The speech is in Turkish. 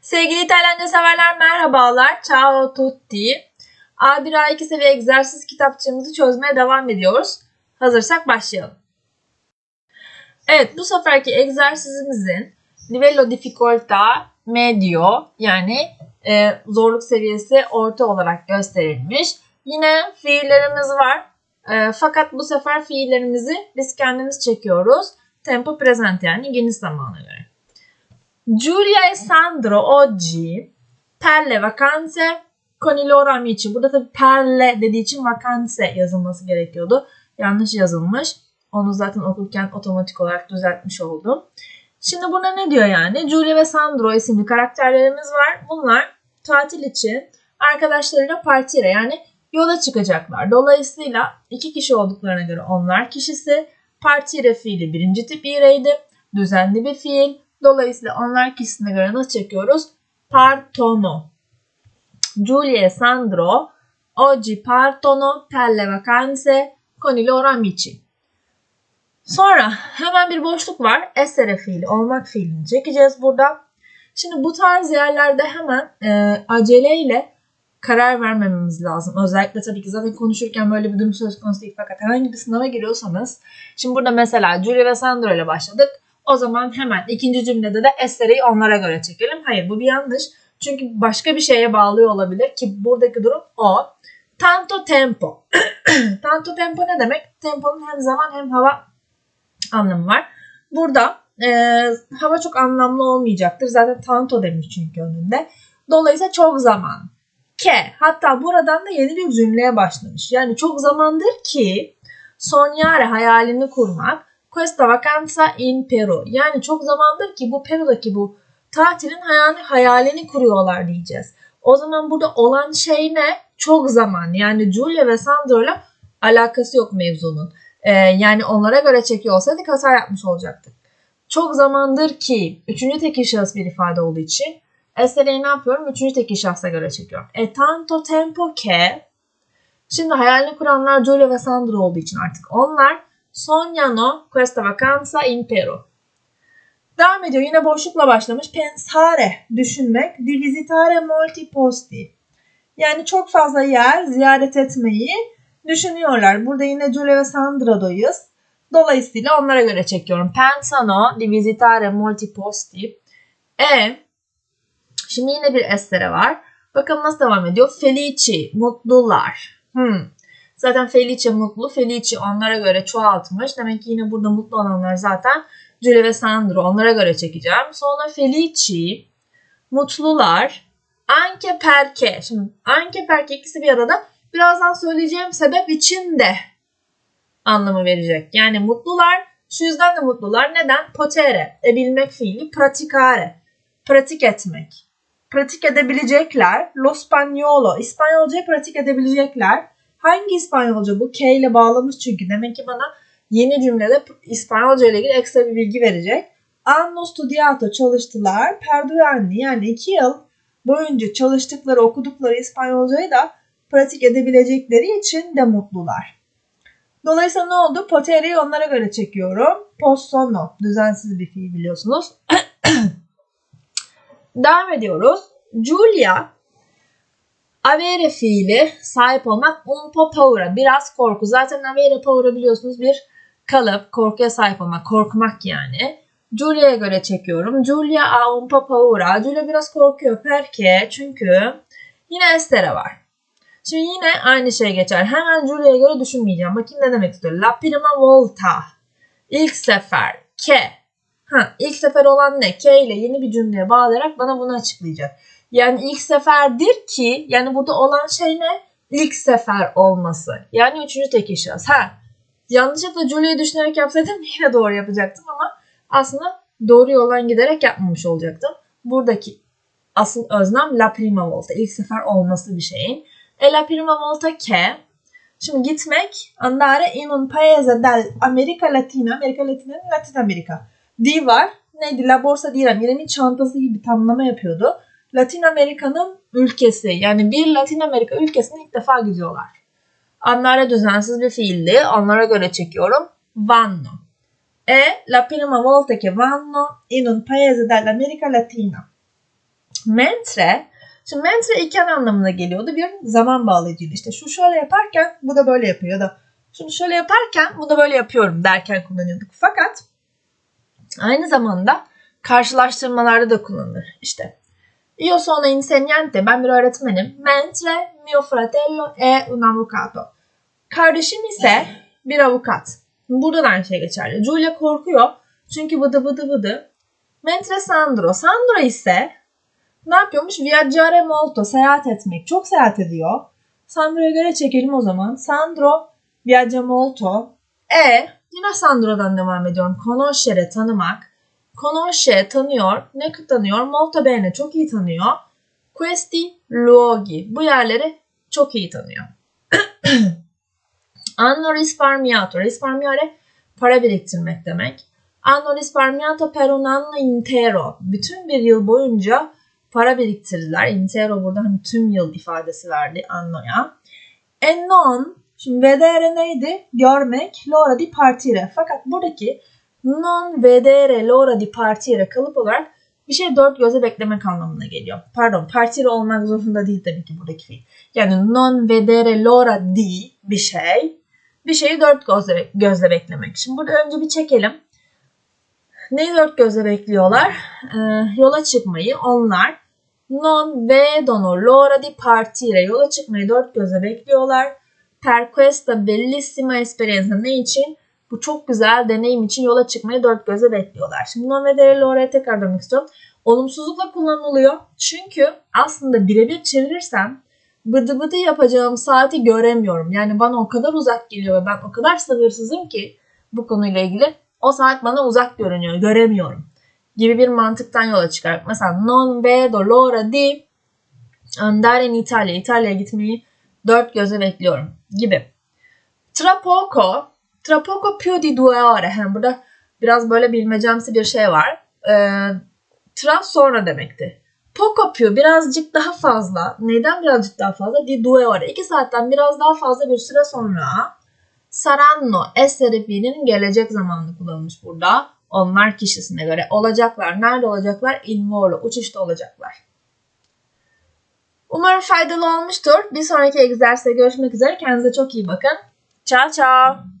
Sevgili İtalyanca severler merhabalar. Ciao tutti. A1 A2 seviye egzersiz kitapçığımızı çözmeye devam ediyoruz. Hazırsak başlayalım. Evet bu seferki egzersizimizin livello difficoltà medio yani e, zorluk seviyesi orta olarak gösterilmiş. Yine fiillerimiz var. E, fakat bu sefer fiillerimizi biz kendimiz çekiyoruz. Tempo presente yani geniş zamana göre. Giulia e Sandro oggi per le vacanze con i loro amici. Burada tabii per le dediği için vacanze yazılması gerekiyordu. Yanlış yazılmış. Onu zaten okurken otomatik olarak düzeltmiş oldum. Şimdi burada ne diyor yani? Giulia ve Sandro isimli karakterlerimiz var. Bunlar tatil için arkadaşlarıyla partire yani yola çıkacaklar. Dolayısıyla iki kişi olduklarına göre onlar kişisi. Partire fiili birinci tip ireydi. Düzenli bir fiil. Dolayısıyla onlar kişisine göre nasıl çekiyoruz? Partono. Giulia Sandro oggi partono per le vacanze con i loro amici. Sonra hemen bir boşluk var. Essere fiili, olmak fiilini çekeceğiz burada. Şimdi bu tarz yerlerde hemen e, aceleyle karar vermememiz lazım. Özellikle tabii ki zaten konuşurken böyle bir durum söz konusu değil. Fakat herhangi bir sınava giriyorsanız. Şimdi burada mesela Julia ve Sandro ile başladık. O zaman hemen ikinci cümlede de Ester'i onlara göre çekelim. Hayır bu bir yanlış. Çünkü başka bir şeye bağlıyor olabilir ki buradaki durum o. Tanto tempo. Tanto tempo ne demek? Temponun hem zaman hem hava anlamı var. Burada e, hava çok anlamlı olmayacaktır. Zaten tanto demiş çünkü önünde. Dolayısıyla çok zaman. Ke. Hatta buradan da yeni bir cümleye başlamış. Yani çok zamandır ki sognare hayalini kurmak. Questa vacanza in Peru. Yani çok zamandır ki bu Peru'daki bu tatilin hayalini, hayalini kuruyorlar diyeceğiz. O zaman burada olan şey ne? Çok zaman. Yani Julia ve Sandro ile alakası yok mevzunun. Ee, yani onlara göre çekiyor olsaydık hata yapmış olacaktık. Çok zamandır ki üçüncü tekil şahıs bir ifade olduğu için Essere'yi ne yapıyorum? Üçüncü tekil şahsa göre çekiyorum. E tanto tempo che Şimdi hayalini kuranlar Giulia ve Sandro olduğu için artık onlar sognano questa vacanza in Peru. Devam ediyor. Yine boşlukla başlamış. Pensare, düşünmek. Di visitare molti posti. Yani çok fazla yer ziyaret etmeyi düşünüyorlar. Burada yine Giulia ve Sandro'dayız. Dolayısıyla onlara göre çekiyorum. Pensano di visitare molti posti. E Şimdi yine bir estere var. Bakalım nasıl devam ediyor. Felici, mutlular. Hmm. Zaten Felice mutlu. Felici onlara göre çoğaltmış. Demek ki yine burada mutlu olanlar zaten Julie ve Sandro. Onlara göre çekeceğim. Sonra Felici, mutlular. Anke perke. Şimdi anke perke ikisi bir arada. Birazdan söyleyeceğim sebep için de anlamı verecek. Yani mutlular. Şu yüzden de mutlular. Neden? Potere. Ebilmek fiili. Praticare. Pratik etmek. Pratik edebilecekler. Lo spagnolo. İspanyolcayı pratik edebilecekler. Hangi İspanyolca bu? K ile bağlamış çünkü. Demek ki bana yeni cümlede İspanyolca ile ilgili ekstra bir bilgi verecek. Anno studiato çalıştılar. Per yani iki yıl boyunca çalıştıkları, okudukları İspanyolcayı da pratik edebilecekleri için de mutlular. Dolayısıyla ne oldu? Poteri'yi onlara göre çekiyorum. Possono. Düzensiz bir fiil biliyorsunuz. Devam ediyoruz. Julia avere fiili sahip olmak un po paura biraz korku. Zaten avere paura biliyorsunuz bir kalıp korkuya sahip olmak korkmak yani. Giulia'ya göre çekiyorum. Giulia a un po paura. Giulia biraz korkuyor. Perché? Çünkü yine Estere var. Şimdi yine aynı şey geçer. Hemen Giulia'ya göre düşünmeyeceğim. Bakayım ne demek istiyor. La prima volta. İlk sefer. Ke. Ha, ilk sefer olan ne? K ile yeni bir cümleye bağlayarak bana bunu açıklayacak. Yani ilk seferdir ki yani burada olan şey ne? İlk sefer olması. Yani üçüncü tekil şahıs. Ha, yanlışlıkla Julia'yı düşünerek yapsaydım yine doğru yapacaktım ama aslında doğru yoldan giderek yapmamış olacaktım. Buradaki asıl özlem la prima volta. İlk sefer olması bir şeyin. E la prima volta che Şimdi gitmek andare in un paese del America Latina. Amerika Latina'nın Latin Amerika. Di var. Neydi? La Borsa değil. İrem'in çantası gibi tamlama yapıyordu. Latin Amerika'nın ülkesi. Yani bir Latin Amerika ülkesine ilk defa gidiyorlar. Andare düzensiz bir fiildi. Onlara göre çekiyorum. Vanno. E la prima volta che vanno in un paese dell'America Latina. Mentre, şimdi mentre iken anlamına geliyordu. Bir zaman bağlayıcıydı. İşte şu şöyle yaparken bu da böyle yapıyor ya da şunu şöyle yaparken bu da böyle yapıyorum derken kullanıyorduk. Fakat aynı zamanda karşılaştırmalarda da kullanılır. İşte io sono insegnante, ben bir öğretmenim. Mentre mio fratello è un avvocato. Kardeşim ise bir avukat. Burada da aynı şey geçerli. Julia korkuyor çünkü bıdı bıdı bıdı. Mentre Sandro. Sandro ise ne yapıyormuş? Viaggiare molto. Seyahat etmek. Çok seyahat ediyor. Sandro'ya göre çekelim o zaman. Sandro viaggia molto. E yine Sandro'dan devam ediyorum. Conoscere tanımak. Conosce tanıyor. Ne tanıyor? Molto bene çok iyi tanıyor. Questi luoghi. Bu yerleri çok iyi tanıyor. Hanno risparmiato. Risparmiare para biriktirmek demek. Hanno risparmiato per un anno intero. Bütün bir yıl boyunca para biriktirdiler. Intero burada hani tüm yıl ifadesi verdi annoya. E non, şimdi vedere neydi? Görmek, l'ora di partire. Fakat buradaki non vedere l'ora di partire kalıp olarak bir şey dört göze beklemek anlamına geliyor. Pardon, partire olmak zorunda değil tabii ki buradaki fiil. Yani non vedere l'ora di bir şey, bir şeyi dört gözle, gözle beklemek. Şimdi burada önce bir çekelim. Neyi dört gözle bekliyorlar? Ee, yola çıkmayı onlar non vedono l'ora di partire. Yola çıkmayı dört gözle bekliyorlar. Per questa bellissima esperienza. Ne için? Bu çok güzel deneyim için yola çıkmayı dört gözle bekliyorlar. Şimdi non vedere l'ora'ya tekrar dönmek istiyorum. Olumsuzlukla kullanılıyor. Çünkü aslında birebir çevirirsem bıdı bıdı yapacağım saati göremiyorum. Yani bana o kadar uzak geliyor ve ben o kadar sabırsızım ki bu konuyla ilgili o saat bana uzak görünüyor, göremiyorum gibi bir mantıktan yola çıkarak mesela non vedo l'ora di andare in Italia, İtalya'ya gitmeyi dört göze bekliyorum gibi. Tra poco, tra poco più di due ore. Hem burada biraz böyle bilmecemsi bir şey var. Ee, tra sonra demekti. Poco più birazcık daha fazla. Neden birazcık daha fazla? Di due ore. İki saatten biraz daha fazla bir süre sonra saranno essere fiilinin gelecek zamanını kullanılmış burada. Onlar kişisine göre olacaklar. Nerede olacaklar? Il volo. Uçuşta olacaklar. Umarım faydalı olmuştur. Bir sonraki egzersizde görüşmek üzere. Kendinize çok iyi bakın. Ciao ciao.